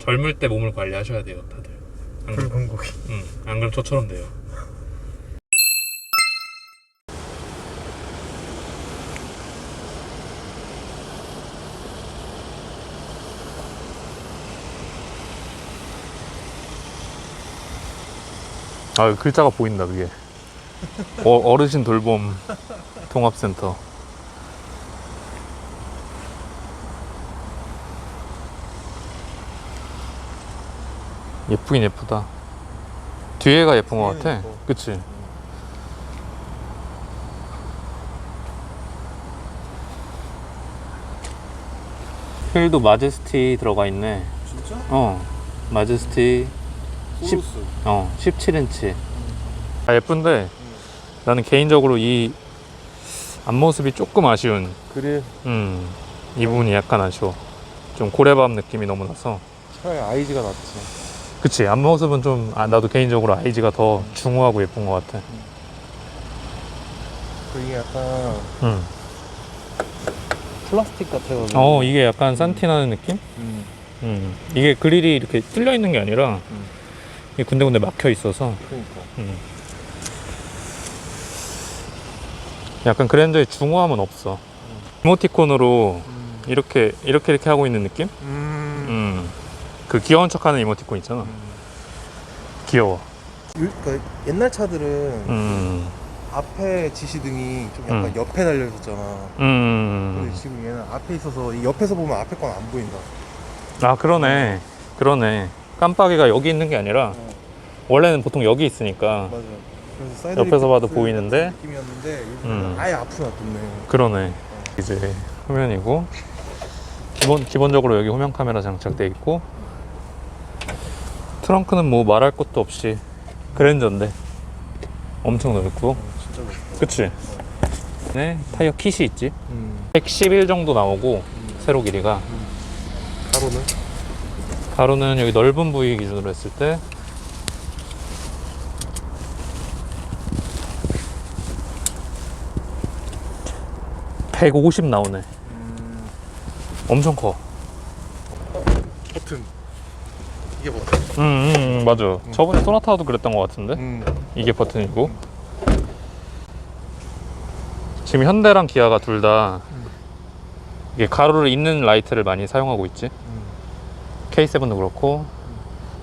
젊을 때 몸을 관리하셔야 돼요, 다들. 안, 그럼- 붉은 고기. 음, 안 그럼 저처럼 돼요. 아, 글자가 보인다, 그게. 어, 어르신 돌봄 통합센터. 예쁘긴 예쁘다. 뒤에가 예쁜 것 같아. 예뻐. 그치? 휠도 마제스티 들어가 있네. 진짜? 어, 마제스티 소루스. 어 17인치. 아 예쁜데 나는 개인적으로 이 앞모습이 조금 아쉬운. 그래. 음, 이 부분이 약간 아쉬워. 좀 고래밥 느낌이 너무 나서. 차라리 아이즈가 낫지. 그치 앞모습은 좀 아, 나도 개인적으로 아이지가 더 중후하고 예쁜 것 같아. 그게 약간 음. 플라스틱 같아가지고. 어 이게 약간 산티나는 느낌? 음. 음. 이게 그릴이 이렇게 뚫려 있는 게 아니라 음. 이게 군데군데 막혀 있어서 그러니까. 음. 약간 그랜저의 중후함은 없어. 이모티콘으로 음. 이렇게 이렇게 이렇게 하고 있는 느낌? 음. 음. 그 귀여운 척하는 이모티콘 있잖아. 귀여워. 그러니까 옛날 차들은 음. 앞에 지시등이 좀 약간 음. 옆에 달려 있었잖아. 음. 근데 지금 얘는 앞에 있어서 이 옆에서 보면 앞에 건 안 보인다. 아 그러네. 그러네. 깜빡이가 여기 있는 게 아니라 어. 원래는 보통 여기 있으니까 맞아. 그래서 사이드 옆에서 봐도 리프트 보이는데? 느낌이었는데 요즘은 음. 아예 앞으로 놔뒀네. 그러네. 이제 화면이고 기본 기본적으로 여기 후면 카메라 장착돼 있고 트렁크는 뭐 말할 것도 없이 그랜저인데 엄청 넓고 어, 진짜 멋있다. 그치? 네 타이어 킷이 있지 음. 111 정도 나오고 세로 길이가 가로는? 가로는 여기 넓은 부위 기준으로 했을 때 (150) 나오네 음. 엄청 커 버튼. 이게 버튼. 음, 음, 음, 맞아. 저번에 소나타도 그랬던 것 같은데 음. 이게 버튼이고 지금 현대랑 기아가 둘다 음. 이게 가로를 잇는 라이트를 많이 사용하고 있지. 음. K7도 그렇고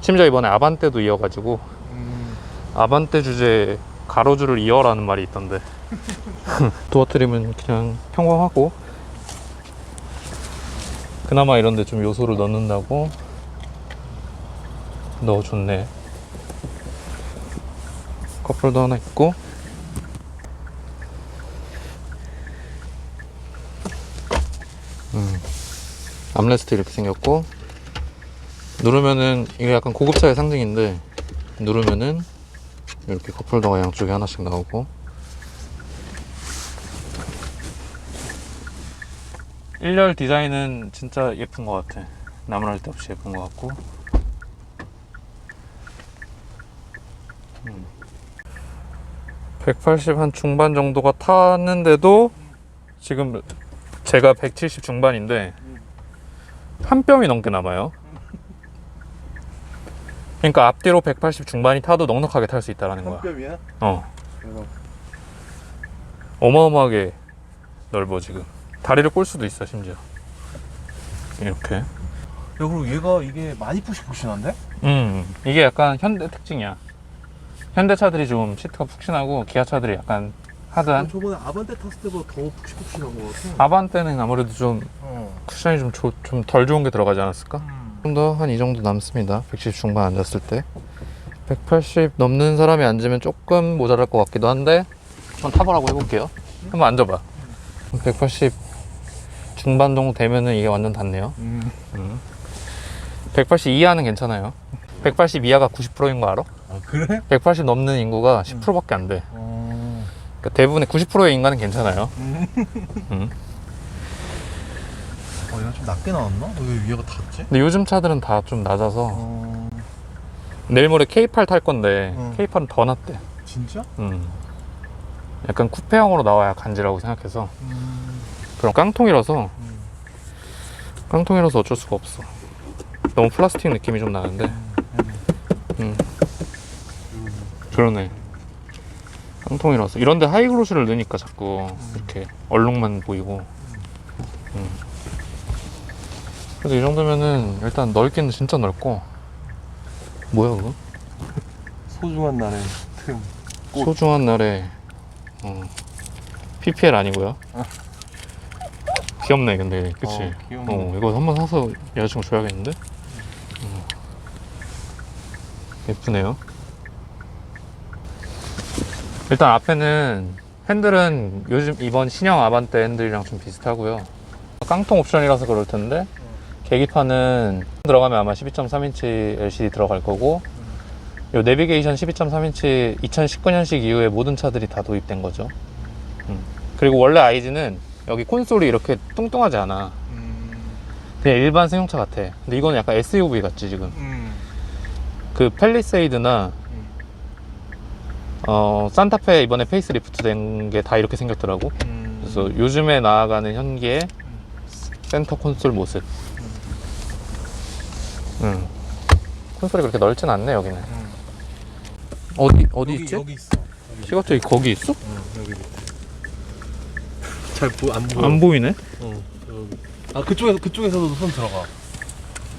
심지어 이번에 아반떼도 이어가지고 음. 아반떼 주제 가로줄을 이어라는 말이 있던데 도어 트림은 그냥 평범하고 그나마 이런데 좀 요소를 넣는다고 넣어줬네. 컵홀더 하나 있고. 음. 암레스트 이렇게 생겼고. 누르면은 이게 약간 고급차의 상징인데 누르면은 이렇게 컵홀더가 양쪽에 하나씩 나오고. 일렬 디자인은 진짜 예쁜 것 같아. 나무랄 데 없이 예쁜 것 같고 180 한 중반 정도가 탔는데도 지금 제가 170 중반인데 한 뼘이 넘게 남아요. 그러니까 앞뒤로 180 중반이 타도 넉넉하게 탈 수 있다라는 거야. 뼈이야? 어. 어마어마하게 넓어 지금. 다리를 꼴 수도 있어 심지어. 이렇게. 야 그리고 얘가 이게 많이 푸신푸신한데? 음 이게 약간 현대 특징이야 현대차들이 좀 시트가 푹신하고 기아차들이 약간 하드한 저번에 아반떼 탔을 때보다 더 푹신푹신한 것 같아. 아반떼는 아무래도 좀 어. 쿠션이 좀덜 좋은 게 들어가지 않았을까? 음. 좀 더 한 이 정도 남습니다 170 중반 앉았을 때 180 넘는 사람이 앉으면 조금 모자랄 것 같기도 한데 전 타보라고 해볼게요 한번 앉아봐 180 중반 정도 되면은 이게 완전 닿네요 음. 180 이하는 괜찮아요 180 이하가 90%인 거 알아? 아 그래? 180 넘는 인구가 10%밖에 안 돼. 어. 그러니까 대부분의 90%의 인간은 괜찮아요. 음. 음. 어 얘가 좀 낮게 나왔나? 왜 위에가 닿지? 근데 요즘 차들은 다 좀 낮아서 어. 내일 모레 K8 탈 건데 음. K8은 더 낮대. 진짜? 음. 약간 쿠페형으로 나와야 간지라고 생각해서 음. 그럼 깡통이라서 음. 깡통이라서 어쩔 수가 없어. 너무 플라스틱 느낌이 좀 나는데. 음. 그러네. 깡통이라서. 이런데 하이글로시를 넣으니까 자꾸 이렇게 얼룩만 보이고. 음. 그래도 이 정도면은 일단 넓기는 진짜 넓고. 뭐야 그거? 소중한 날에 틈. 꽃. 소중한 날에 어, PPL 아니고요. 귀엽네 근데 그치? 어. 어, 이거 한번 사서 여자친구 줘야겠는데? 어. 예쁘네요. 일단 앞에는 핸들은 요즘 이번 신형 아반떼 핸들이랑 좀 비슷하고요. 깡통 옵션이라서 그럴 텐데 계기판은 들어가면 아마 12.3인치 LCD 들어갈 거고 요 내비게이션 12.3인치 2019년식 이후에 모든 차들이 다 도입된 거죠. 음. 그리고 원래 아이즈는 여기 콘솔이 이렇게 뚱뚱하지 않아. 음. 그냥 일반 승용차 같아. 근데 이거는 약간 SUV 같지 지금. 음. 그 펠리세이드나 어 산타페 이번에 페이스리프트 된 게 다 이렇게 생겼더라고. 음. 그래서 요즘에 나아가는 현기의 센터 콘솔 모습. 음. 콘솔이 그렇게 넓진 않네 여기는. 음. 어디 어디 여기, 있지? 여기 있어. 여기. 시각적이 거기 있어? 응, 여기 밑에. 잘안 보여. 안 보이네. 어, 여기. 아 그쪽에서 그쪽에서도 손 들어가.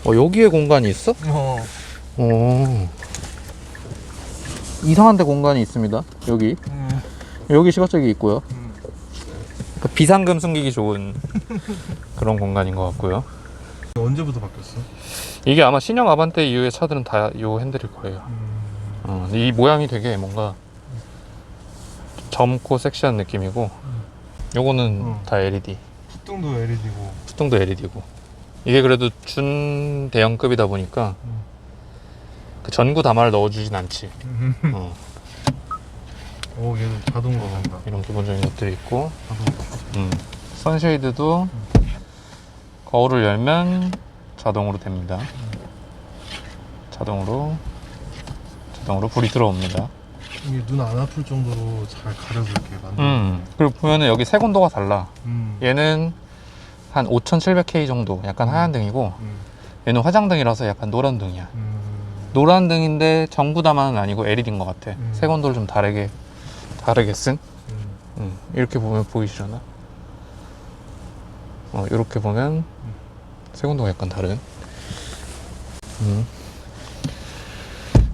어 여기에 공간이 있어? 어. 어. 이상한 데 공간이 있습니다. 여기 음. 여기 시각적이 있고요. 음. 그러니까 비상금 숨기기 좋은 그런 공간인 것 같고요. 언제부터 바뀌었어? 이게 아마 신형 아반떼 이후의 차들은 다이 핸들일 거예요. 음. 어, 이 모양이 되게 뭔가 젊고 섹시한 느낌이고 요거는 어. 다 LED. 푸등도 LED고. 수동도 LED고. 이게 그래도 준 대형급이다 보니까 음. 그 전구 담화를 넣어주진 않지. 어, 오 얘는 자동으로 간다. 이런 기본적인 것들이 있고. 음. 선쉐이드도 거울을 열면 자동으로 됩니다. 자동으로 자동으로 불이 들어옵니다. 이게 눈 안 아플 정도로 잘 가려줄게 만든. 음. 그리고 보면은 여기 색온도가 달라. 음. 얘는 한 5,700K 정도, 약간 하얀 등이고 음. 얘는 화장등이라서 약간 노란 등이야. 음. 노란 등인데 전구 담화는 아니고 LED인 것 같아. 음. 색온도를 좀 다르게 다르게 쓴. 음. 음, 이렇게 보면 보이시려나? 어, 이렇게 보면 색온도가 약간 다른. 음.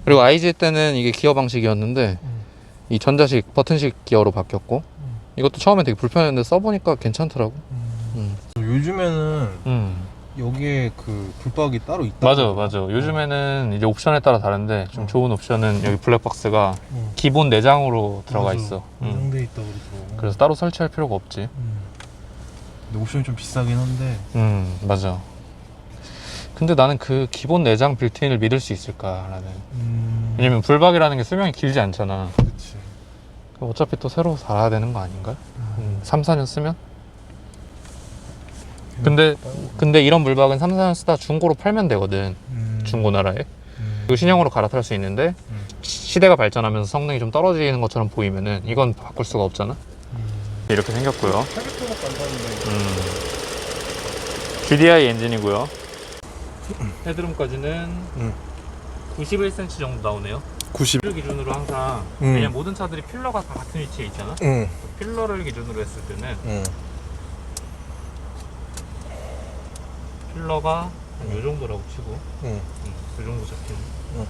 그리고 IG 때는 이게 기어 방식이었는데 음. 이 전자식 버튼식 기어로 바뀌었고 음. 이것도 처음에 되게 불편했는데 써보니까 괜찮더라고. 음. 음. 요즘에는 음. 여기에 그 불박이 따로 있다. 맞아, 맞아. 요즘에는 이제 옵션에 따라 다른데 좀 어. 좋은 옵션은 여기 블랙박스가 음. 기본 내장으로 들어가 맞아. 있어. 음. 내장돼 있다 그래서. 그래서 따로 설치할 필요가 없지. 음. 근데 옵션이 좀 비싸긴 한데. 음, 맞아. 근데 나는 그 기본 내장 빌트인을 믿을 수 있을까라는. 음. 왜냐면 불박이라는 게 수명이 길지 않잖아. 그렇지. 어차피 또 새로 살아야 되는 거 아닌가? 음, 3, 4년 쓰면? 근데, 근데 이런 3, 4년 쓰다 중고로 팔면 되거든. 음. 중고 나라에. 음. 그리고 신형으로 갈아탈 수 있는데, 음. 시- 시대가 발전하면서 성능이 좀 떨어지는 것처럼 보이면은 이건 바꿀 수가 없잖아. 음. 이렇게 생겼고요. 800km밖에 안 사는데. 음. GDI 엔진이고요. 헤드룸까지는 음. 91cm 정도 나오네요. 90. 필러 기준으로 항상 음. 왜냐면 모든 차들이 필러가 다 같은 위치에 있잖아. 응. 필러를 기준으로 했을 때는 응. 필러가 한요 정도라고 치고 응. 음, 그 정도 잡히는. 응.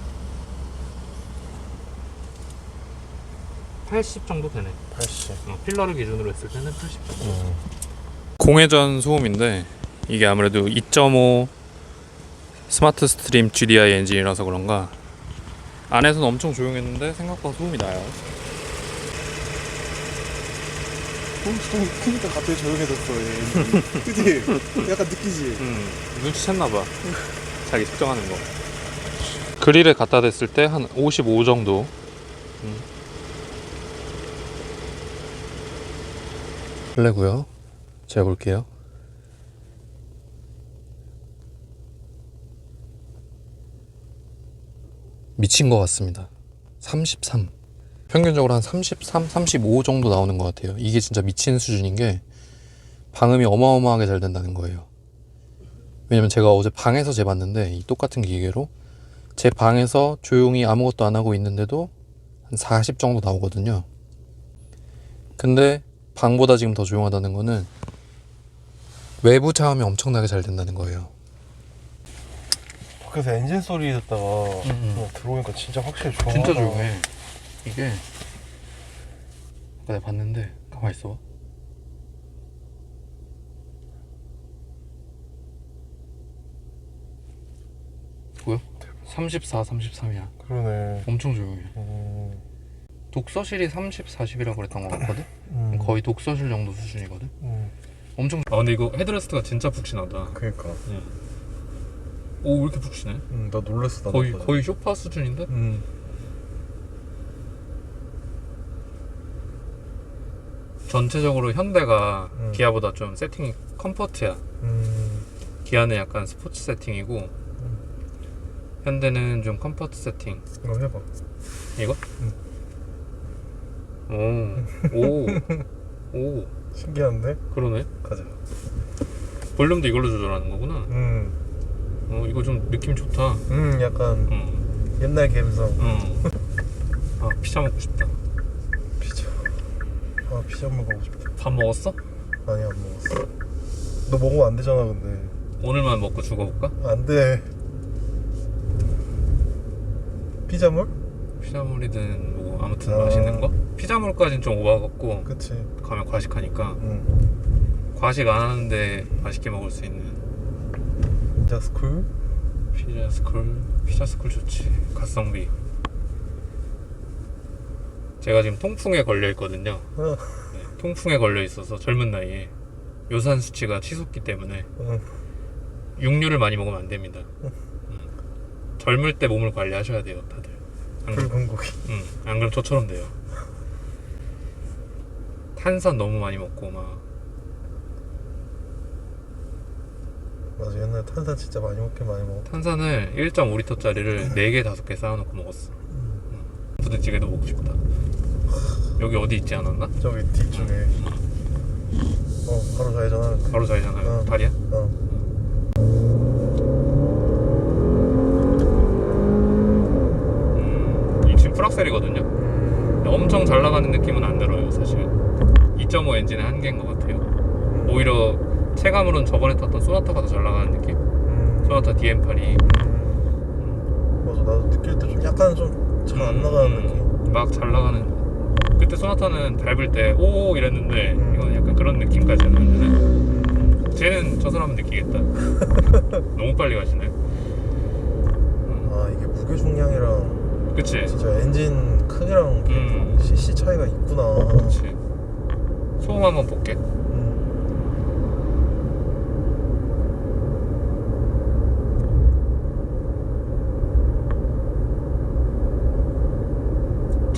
80 정도 되네. 80. 어, 필러를 기준으로 했을 때는 80 정도. 응. 공회전 소음인데 이게 아무래도 2.5 스마트 스트림 GDI 엔진이라서 그런가 안에서는 엄청 조용했는데 생각보다 소음이 나요. 좀 크니까 갑자기 조용해졌어. 얘. 그지? 약간 느끼지? 음, 눈치챘나 봐. 자기 측정하는 거. 그릴에 갖다 댔을 때 한 55 정도. 음. 플레고요. 재볼게요. 미친 것 같습니다. 33. 평균적으로 한 33, 35 정도 나오는 것 같아요. 이게 진짜 미친 수준인 게 방음이 어마어마하게 잘 된다는 거예요. 왜냐면 제가 어제 방에서 재봤는데 이 똑같은 기계로 제 방에서 조용히 아무것도 안 하고 있는데도 한 40 정도 나오거든요. 근데 방보다 지금 더 조용하다는 거는 외부 차음이 엄청나게 잘 된다는 거예요. 그래서 엔진 소리 듣다가 음. 그냥 들어오니까 진짜 확실히 조용하다. 진짜 조용해. 이게 아까 내가 봤는데 가만 있어. 뭐야? 34, 33이야. 그러네. 엄청 조용해. 음, 독서실이 30, 40이라고 그랬던 것 같거든? 음, 거의 독서실 정도 수준이거든? 음, 엄청 아 근데 이거 헤드레스트가 진짜 푹신하다 그니까. 오 왜 이렇게 푹신해? 음, 나 놀랬어. 나 거의. 거의 쇼파 수준인데? 음, 전체적으로 현대가 음. 기아보다 좀 세팅이 컴포트야 음, 기아는 약간 스포츠 세팅이고 현대는 좀 컴포트 세팅 이거 해봐. 이거? 오, 오, 오, 신기한데? 그러네. 가자. 볼륨도 이걸로 조절하는 거구나. 음, 어, 이거 좀 느낌 좋다. 음, 약간 응, 옛날 감성. 응. 아, 피자 먹고 싶다. 아, 피자 먹고 싶다. 밥 먹었어? 아니, 안 먹었어. 너 먹으면 안 되잖아, 근데. 오늘만 먹고 죽어볼까? 안 돼. 피자물? 피자물이든 뭐 아무튼 아. 맛있는 거? 피자물까진 좀 오바 같고 그치. 가면 과식하니까 응. 과식 안 하는데 맛있게 먹을 수 있는 피자 스쿨? 피자 스쿨 피자 스쿨 좋지 가성비 제가 지금 통풍에 걸려 있거든요 어, 네, 통풍에 걸려 있어서 젊은 나이에 요산 수치가 치솟기 때문에 응. 육류를 많이 먹으면 안 됩니다 음. 젊을 때 몸을 관리하셔야 돼요 다들 안, 그럼- 붉은 고기. 음, 안 그럼 저처럼 돼요 탄산 너무 많이 먹고 막 맞아, 옛날에 탄산 진짜 많이 먹긴 많이 먹었다. 탄산을 1.5리터짜리를 4개 5개 쌓아놓고 먹었어 부대찌개도 먹고 싶다 여기 어디 있지 않았나? 저기 뒤쪽에. 어, 바로 좌회전 하는데. 바로 자이잖아요 어. 다리야? 어. 음, 이 지금 풀악셀이거든요 음, 엄청 잘 나가는 느낌은 안 들어요 사실 2.5 엔진의 한계인 것 같아요 오히려 체감으로는 저번에 탔던 소나타가 더 잘 나가는 느낌? 음, 소나타 DM8이 음. 맞아, 나도 느낄 때 좀 약간 좀 잘 안 나가는 느낌. 막잘 나가는 그때 소나타는 밟을 때 오 이랬는데 음. 이건 약간 그런 느낌까지는 안 드네 쟤는 저 사람은 느끼겠다 너무 빨리 가시네 음, 아, 이게 무게 중량이랑 그치? 진짜 엔진 크기랑 음. CC 차이가 있구나. 그치 소음 한번 볼게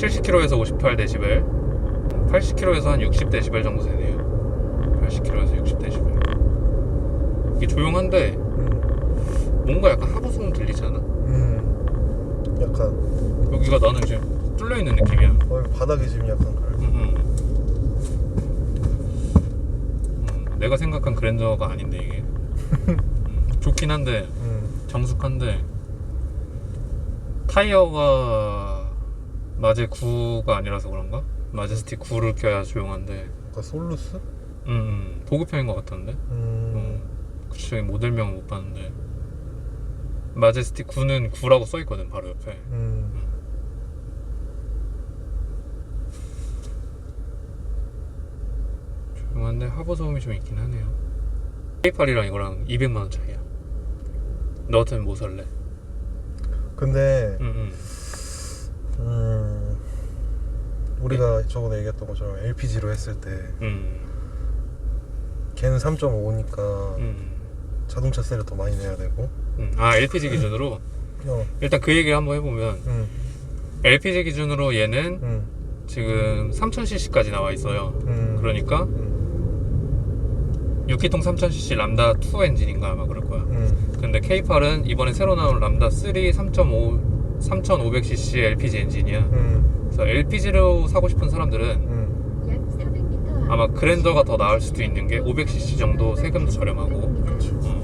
70km에서 58데시벨 80km에서 한 60데시벨 정도 되네요 80km에서 60데시벨 이게 조용한데 음. 뭔가 약간 하부 소음 들리지 않아? 음. 약간 여기가 나는 지금 뚫려 있는 느낌이야 어, 바닥이 지금 약간 그래. 음, 음. 음, 내가 생각한 그랜저가 아닌데 이게 음, 좋긴 한데 음. 정숙한데 타이어가 마제 9가 아니라서 그런가? 마제스틱 9를 껴야 조용한데 약간 솔루스? 음, 음, 보급형인 것 같던데 음. 음, 그치 저기 모델명은 못 봤는데 마제스틱 9는 9라고 써있거든 바로 옆에 음. 조용한데 하부 소음이 좀 있긴 하네요 K8이랑 이거랑 200만원 차이야 너 같으면 뭐 살래? 근데 음, 음, 음. 우리가 저번에 얘기했던 것처럼 LPG로 했을 때 음, 걔는 3.5니까 음, 자동차 세를 더 많이 내야 되고. 음. 아 LPG 기준으로 어. 일단 그 얘기를 한번 해보면 음. LPG 기준으로 얘는 음. 지금 3000cc까지 나와 있어요 음. 그러니까 음. 6기통 3000cc 람다 2 엔진인가 아마 그럴 거야 음. 근데 K8은 이번에 새로 나온 람다 3 3.5 3500cc LPG 엔진이야 음. 그래서 LPG로 사고 싶은 사람들은 음. 약 400m 아마 그랜저가 더 나을 수도 있는 게 500cc 정도 세금도 저렴하고 그렇죠. 어.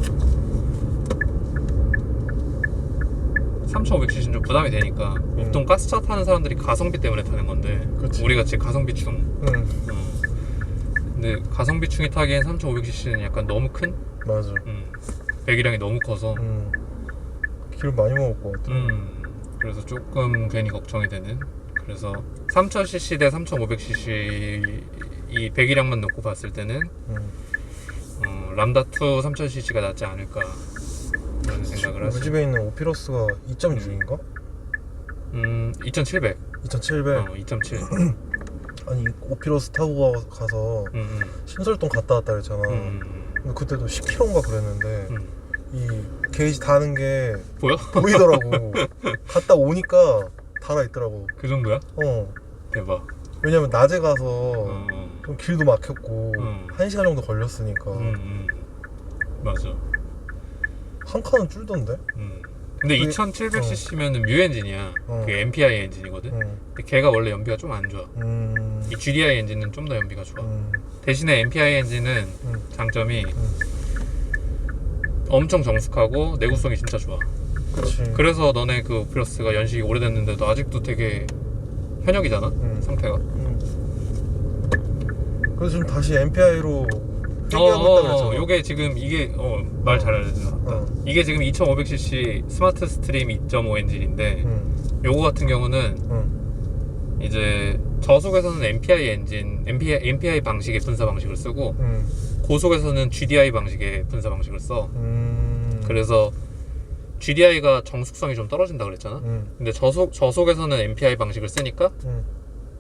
3,500cc는 좀 부담이 되니까 보통 가스차 타는 사람들이 가성비 때문에 타는 건데 그치. 우리 같이 가성비충 응 어. 근데 가성비충이 타기엔 3,500cc는 약간 너무 큰 맞아 음. 배기량이 너무 커서 응 기름 많이 먹을 것 같아 음. 그래서 조금 괜히 걱정이 되는 그래서 3,000cc 대 3,500cc 이 배기량만 놓고 봤을 때는 응. 어, 람다2 3000cc가 낫지 않을까 그런 생각을 우리 하죠 집에 있는 오피러스가 2.6인가? 음, 2700 2.7배 어, 2.7 아니 오피러스 타고 가- 가서 음, 음, 신설동 갔다 왔다 그랬잖아. 음, 근데 그때도 10km인가 그랬는데 음. 이 게이지 다는 게 보여? 보이더라고 갔다 오니까 달아 있더라고 그 정도야? 어 대박 왜냐면 낮에 가서 어, 어. 좀 길도 막혔고 음. 한 시간 정도 걸렸으니까 음, 음. 맞아 한 칸은 줄던데 음. 근데 그게- 2700cc면은 뮤 엔진이야 어. 그 MPI 엔진이거든 응. 근데 걔가 원래 연비가 좀 안 좋아 음. 이 GDI 엔진은 좀 더 연비가 좋아 음. 대신에 MPI 엔진은 음. 장점이 음. 엄청 정숙하고 내구성이 진짜 좋아 그치 그래서 너네 그 오피러스가 연식이 오래됐는데도 아직도 되게 현역이잖아 음. 상태가 음. 그래서 지금 다시 MPI로 어, 회귀하고 있다 어, 그랬잖아 요게 지금 이게 어, 말잘 알려주셨다 어. 이게 지금 2500cc 스마트 스트림 2.5 엔진인데 응. 요거 같은 경우는 응. 이제 저속에서는 MPI 엔진 MPI, MPI 방식의 분사 방식을 쓰고 응. 고속에서는 GDI 방식의 분사 방식을 써 음. 그래서 GDI가 정숙성이 좀 떨어진다 그랬잖아 응. 근데 저속, 저속에서는 MPI 방식을 쓰니까 응.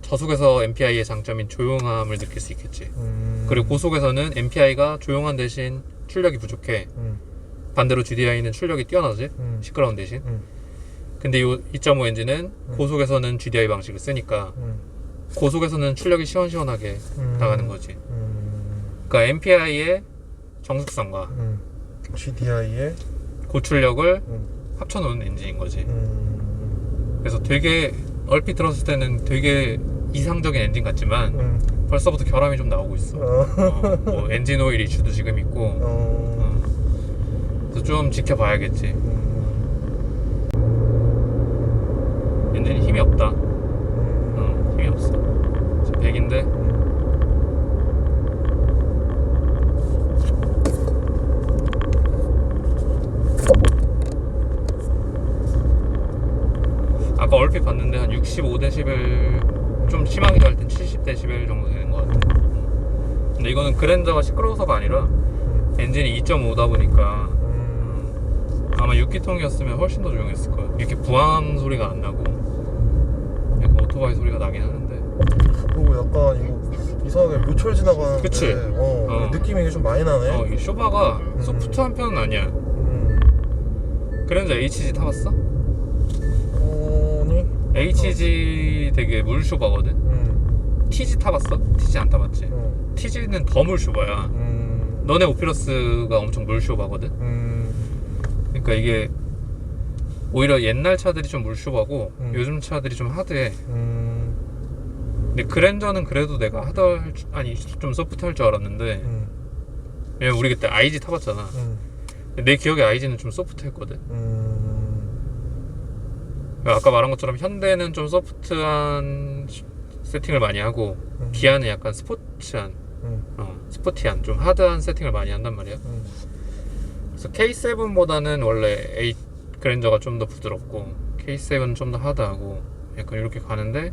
저속에서 MPI의 장점인 조용함을 느낄 수 있겠지 음. 그리고 고속에서는 MPI가 조용한 대신 출력이 부족해 응. 반대로 GDI는 출력이 뛰어나지 응. 시끄러운 대신 응. 근데 이2.5 엔진은 음. 고속에서는 GDI 방식을 쓰니까 응. 고속에서는 출력이 시원시원하게 음. 나가는 거지 음. 그러니까 MPI의 정숙성과 응. GDI의 고출력을 응. 합쳐놓은 엔진인 거지 음. 그래서 되게 얼핏 들었을 때는 되게 이상적인 엔진 같지만 응. 벌써부터 결함이 좀 나오고 있어 어. 어, 뭐 엔진 오일 이슈도 지금 있고 어. 어. 그래서 좀 지켜봐야겠지 음. 엔진이 힘이 없다 음. 어, 힘이 없어 지금 100인데 아까 얼핏 봤는데 한 65데시벨 좀 심하게 갈 땐 70데시벨 정도 되는 것 같아 음. 근데 이거는 그랜저가 시끄러워서가 아니라 음. 엔진이 2.5다 보니까 음. 아마 6기통이었으면 훨씬 더 조용했을 거야 이렇게 부항 소리가 안 나고 약간 오토바이 소리가 나긴 하는데 그리고 약간 이거 이상하게 묘철 지나가는데 그치? 어, 어. 느낌이 좀 많이 나네 어, 이 쇼바가 음. 소프트한 편은 아니야 음. 그랜저 HG 타봤어? 아니 HG 되게 물 쇼바거든 음. TG 타봤어? TG 안 타봤지? 어. TG는 더 물 쇼바야 음. 너네 오피러스가 엄청 물 쇼바거든 음. 그러니까 이게 오히려 옛날 차들이 좀 물쇼바고 음. 요즘 차들이 좀 하드해 음. 근데 그랜저는 그래도 내가 하드 할 줄 아니 좀 소프트할 줄 알았는데 음. 왜냐면 우리 그때 IG 타봤잖아 음. 내 기억에 IG는 좀 소프트했거든 음. 아까 말한 것처럼 현대는 좀 소프트한 시- 세팅을 많이 하고 음. 기아는 약간 스포츠한 음. 어, 스포티한 좀 하드한 세팅을 많이 한단 말이야 음. 그래서 K7보다는 원래 A 그랜저가 좀 더 부드럽고 K7은 좀 더 하드하고 약간 이렇게 가는데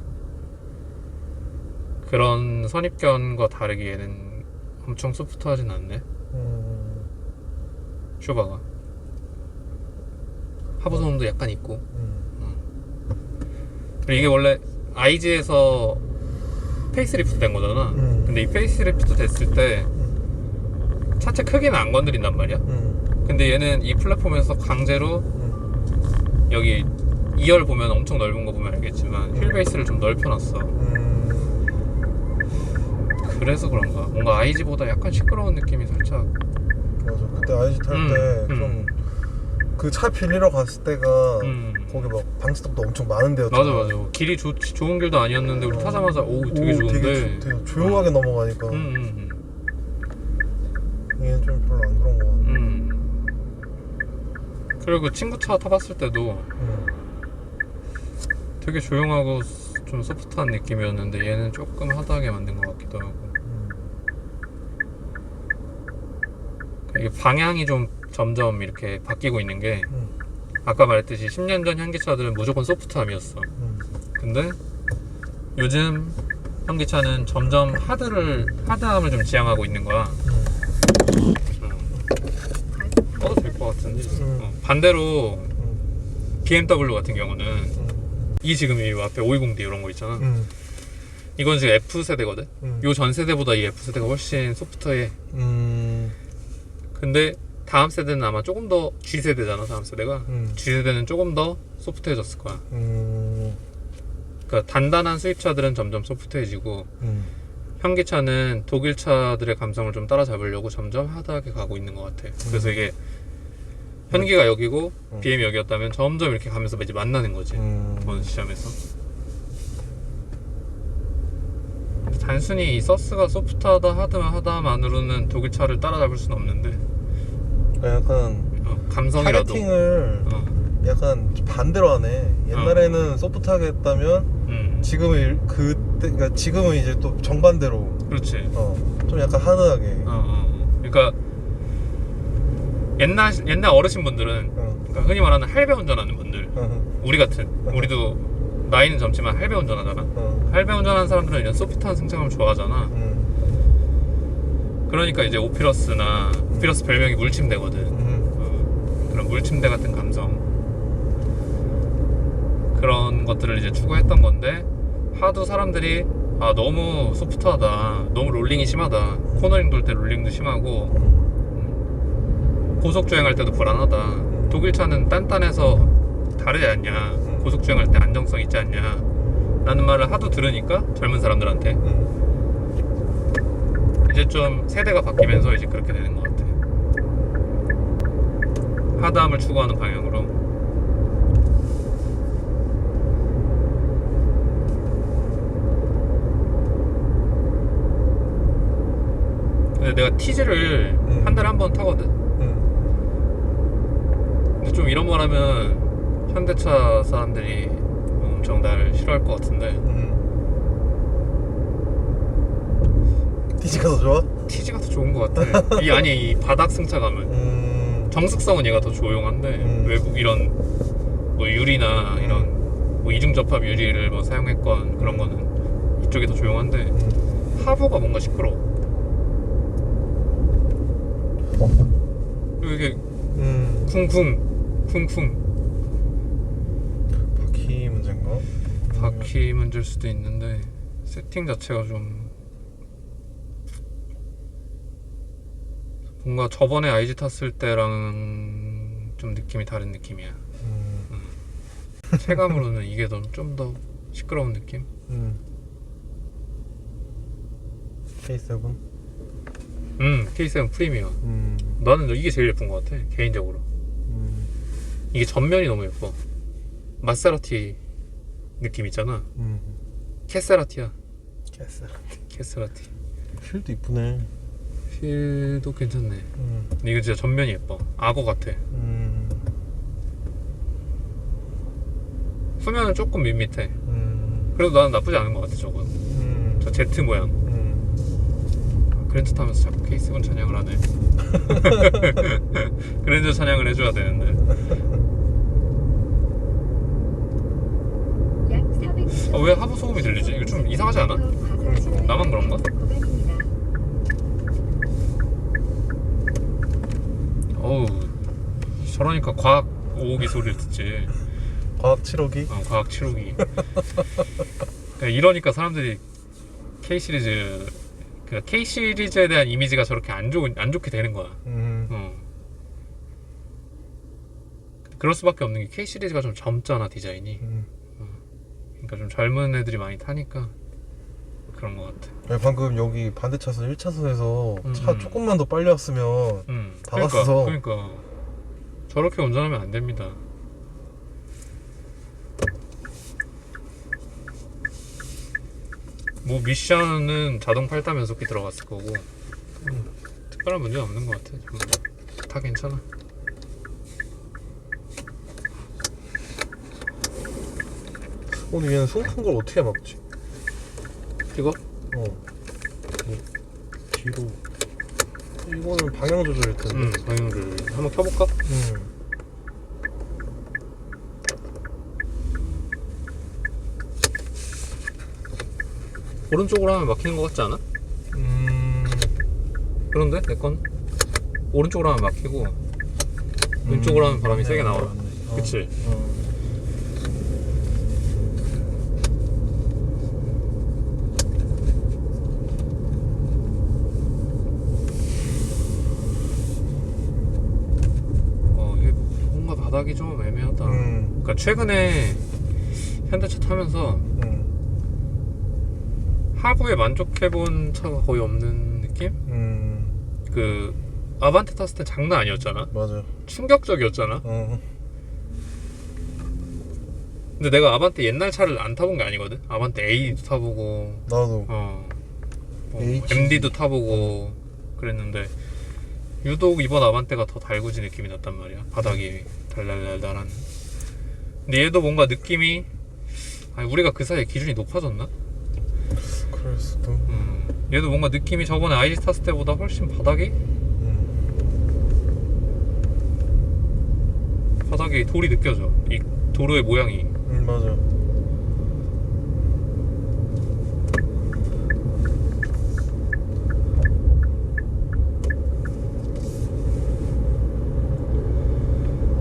그런 선입견과 다르기에는 엄청 소프트하진 않네 음. 쇼바가 하부 소음도 약간 있고 음. 그리고 이게 원래 IG에서 페이스리프트 된 거잖아 음. 근데 이 페이스리프트 됐을 때 음. 차체 크기는 안 건드린단 말이야 음. 근데 얘는 이 플랫폼에서 강제로 음. 여기 2열 보면 엄청 넓은 거 보면 알겠지만 휠 베이스를 좀 넓혀놨어 음. 그래서 그런가 뭔가 IG보다 약간 시끄러운 느낌이 살짝 맞아 그때 IG 탈 음, 때 음. 좀그 차 빌리러 갔을 때가 음. 거기 막 방지턱도 엄청 많은 데였잖아 맞아 맞아. 길이 좋, 좋은 길도 아니었는데 우리 타자마자 오 되게 오, 좋은데. 되게, 조- 되게 조용하게 넘어가니까. 음, 음, 얘는 좀 별로 안 그런 거 같아. 음, 음. 그리고 친구 차 타봤을 때도 음. 되게 조용하고 좀 소프트한 느낌이었는데 얘는 조금 하드하게 만든 것 같기도 하고. 음. 이게 방향이 좀 점점 이렇게 바뀌고 있는 게 음. 아까 말했듯이 10년 전 현기차들은 무조건 소프트함이었어 음. 근데 요즘 현기차는 점점 하드를 하드함을 좀 지향하고 있는 거야 음. 어. 꺼도 될것 같은데 음. 어, 반대로 음. BMW 같은 경우는 음. 이 지금 이 앞에 520D 이런 거 있잖아 음. 이건 지금 F 세대거든 음. 요전 세대보다 이 F 세대가 훨씬 소프트해 음. 근데 다음 세대는 아마 조금 더 G 세대잖아 다음 세대가 음. G 세대는 조금 더 소프트해졌을 거야 음. 그러니까 단단한 수입차들은 점점 소프트해지고 음. 현기차는 독일 차들의 감성을 좀 따라잡으려고 점점 하드하게 가고 있는 것 같아. 그래서 이게 현기가 여기고 음. BM이 여기였다면 점점 이렇게 가면서 이제 만나는 거지. 음. 보는 시점에서. 단순히 이 서스가 소프트하다 하드만 하다만으로는 독일 차를 따라잡을 수는 없는데 약간 어, 감성이라도. 타겟팅을 어, 약간 반대로 하네. 옛날에는 소프트하게 했다면 음, 지금은 그때 그러니까 지금은 이제 또 정반대로 그렇지. 어, 좀 약간 하드하게. 어, 어. 그러니까 옛날 옛날 어르신 분들은 어. 그러니까 흔히 말하는 할배 운전하는 분들 어. 우리 같은 우리도 나이는 젊지만 할배 운전하잖아 어. 할배 운전하는 사람들은 이런 소프트한 승차감을 좋아하잖아 음. 그러니까 이제 오피러스나 오피러스 별명이 물침대거든. 음. 어, 그런 물침대 같은 감성. 그런 것들을 이제 추구했던 건데 하도 사람들이 아 너무 소프트하다. 너무 롤링이 심하다. 코너링 돌 때 롤링도 심하고. 음. 고속 주행할 때도 불안하다. 독일 차는 단단해서 다르지 않냐? 고속 주행할 때 안정성 있지 않냐? 라는 말을 하도 들으니까 젊은 사람들한테. 음. 이제 좀 세대가 바뀌면서 이제 그렇게 되는 것 같아. 하드함을 추구하는 방향으로. 근데 내가 티즈를 음. 한 달에 한 번 타거든. 음. 근데 좀 이런 말 하면 현대차 사람들이 엄청 날 싫어할 것 같은데 음. 디지가 더 좋아? 티즈가 더 좋은 것 같아. 이 아니 이 바닥 승차감은. 음. 정숙성은 얘가 더 조용한데 음. 외국 이런 뭐 유리나 음. 이런 뭐 이중 접합 유리를 뭐 사용했건 그런 거는 이쪽이 더 조용한데 음. 하부가 뭔가 시끄러. 워 그리고 이게 음. 쿵쿵 쿵쿵 바퀴 문제인가? 바퀴 문제일 수도 있는데 세팅 자체가 좀 뭔가 저번에 IG 탔을 때랑 좀 느낌이 다른 느낌이야. 음. 체감으로는 이게 좀 더 시끄러운 느낌? 음. K7. 음, K7 프리미엄. 음. 나는 이게 제일 예쁜 것 같아, 개인적으로. 음. 이게 전면이 너무 예뻐. 마세라티 느낌 있잖아. 음. 캐세라티야. 개쎄. 캐세라티. 휠도 이쁘네. 휠도 괜찮네. 음. 근데 이거 진짜 전면이 예뻐. 악어 같아. 음. 후면은 조금 밋밋해. 음. 그래도 나는 나쁘지 않은 것 같아, 저건. 음. 저 Z 모양. 음. 그랜저 타면서 자꾸 K7 찬양을 하네. 그랜저 찬양을 해줘야 되는데. 아, 왜 하부 소음이 들리지? 이거 좀 이상하지 않아? 나만 그런가? 어우, 저러니까 과학 5호기 소리를 듣지. 과학 7호기? 어, 과학 7호기. 그러니까 이러니까 사람들이 K 시리즈, 그 K 시리즈에 대한 이미지가 저렇게 안 좋은 안 좋게 되는 거야. 음. 어. 그럴 수밖에 없는 게 K 시리즈가 좀 젊잖아 디자인이. 음. 그러니까 좀 젊은 애들이 많이 타니까 그런 것 같아. 아니, 방금 여기 반대 차선 1차선에서 음, 차 음. 조금만 더 빨리 왔으면 음. 다 그러니까. 그러니까 저렇게 운전하면 안 됩니다. 뭐 미션은 자동 8단 면속기 들어갔을 거고 음, 특별한 문제는 없는 것 같아. 다 괜찮아. 오늘 얘는 손큰 걸 어떻게 막지? 이거? 어. 뭐, 뒤로. 이거는 방향 조절일 텐데. 응 방향을 한번 켜볼까? 음. 오른쪽으로 하면 막히는 것 같지 않아? 음. 그런데 내 건 오른쪽으로 하면 막히고 왼쪽으로 하면 바람이 세게 나와. 맞네. 어. 그치? 어. 어 이게 뭔가 바닥이 좀 애매하다. 음. 그러니까 최근에 현대차 타면서 음. 하부에 만족해본 차가 거의 없는 느낌? 음. 그 아반떼 탔을 때 장난 아니었잖아. 맞아. 충격적이었잖아. 어. 근데 내가 아반떼 옛날 차를 안 타본 게 아니거든. 아반떼 A도 타보고, 나도. 어, 뭐. MD도 타보고 그랬는데 유독 이번 아반떼가 더 달구지 느낌이 났단 말이야. 바닥이 달달달달한. 근데 얘도 뭔가 느낌이 아니 우리가 그 사이에 기준이 높아졌나? 그럴 수도. 음, 얘도 뭔가 느낌이 저번에 아이지 탔을 때보다 훨씬 바닥이 음. 바닥에 돌이 느껴져. 이 도로의 모양이. 음, 맞아.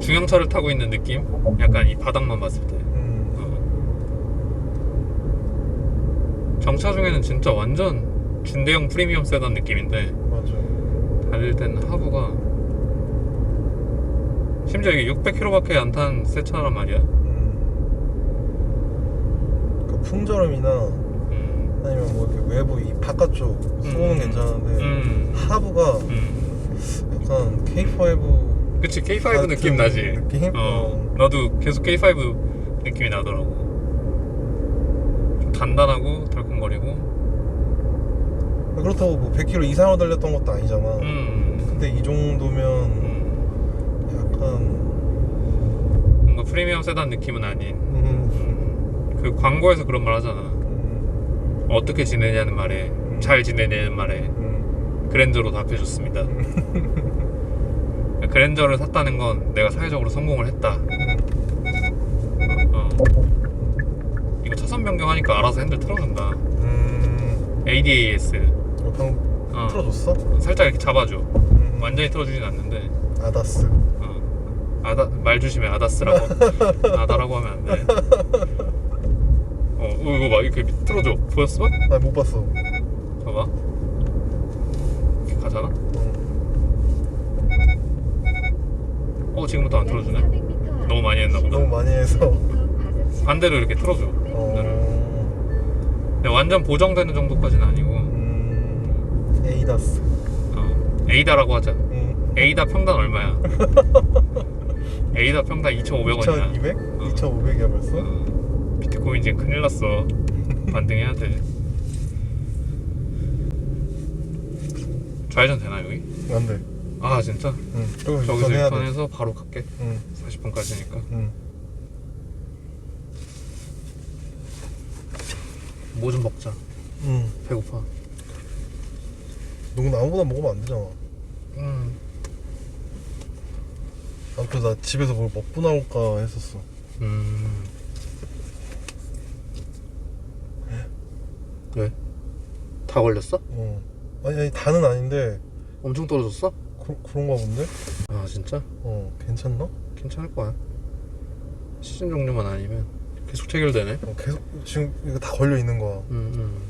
중형차를 타고 있는 느낌? 약간 이 바닥만 봤을 때. 음. 어. 정차 중에는 진짜 완전 준대형 프리미엄 세단 느낌인데 맞아. 달릴 때는 하부가 심지어 이게 600km밖에 안 탄 새 차란 말이야. 음. 그 풍절음이나 음. 아니면 뭐 이렇게 외부 이 바깥쪽 소음은 음. 괜찮은데 음. 하부가 음. 약간 K5 그치 K5 같은 느낌 나지. 느낌? 어. 어. 나도 계속 K5 느낌이 나더라고. 좀 단단하고 덜컹거리고. 그렇다고 뭐 100km 이상으로 달렸던 것도 아니잖아. 음. 근데 이 정도면 음. 약간 뭔가 프리미엄 세단 느낌은 아닌. 음, 음. 그 광고에서 그런 말 하잖아. 음, 어떻게 지내냐는 말에 잘 지내냐는 말에 음, 그랜저로 답해줬습니다. 그랜저를 샀다는 건 내가 사회적으로 성공을 했다. 어. 이거 차선 변경하니까 알아서 핸들 틀어준다. 음. ADAS. 어, 방금 어. 틀어줬어? 살짝 이렇게 잡아줘. 음. 완전히 틀어주진 않는데. 아다스. 어. 아다 말 조심해 아다스라고 아다라고 하면 안 돼. 어 어, 이거 봐 이렇게 밑 틀어줘 보였어? 아못 봤어. 봐봐. 이렇게 가잖아. 어. 어 지금부터 안 틀어주네. 너무 많이 했나 보다. 너무 많이 해서. 반대로 이렇게 틀어줘. 어. 근데 완전 보정되는 정도까지는 아니고 음. 에이다스. 어, 에이다라고 하자. 음. 에이다 평단 얼마야? 에이다 평단 2,500원이야. 2,200? 2,500이야 벌써? 어, 비트코인 지금 큰일 났어. 반등해야 돼. 좌회전 되나 여기? 안 돼. 아 진짜? 응. 조금 저기서 전해야 돼. 1턴에서 바로 갈게. 응. 40분까지니까. 응. 뭐 좀 먹자. 응. 배고파. 너무 아무거나 먹으면 안 되잖아. 음. 아, 그래서 나 집에서 뭘 먹고 나올까 했었어. 음. 왜? 다 걸렸어? 어. 아니, 아니, 다는 아닌데, 엄청 떨어졌어? 그, 그런 가 본데? 아 진짜? 어, 괜찮나? 괜찮을 거야. 시즌 종료만 아니면 계속 체결되네. 어, 계속, 지금 이거 다 걸려 있는 거야. 음, 음.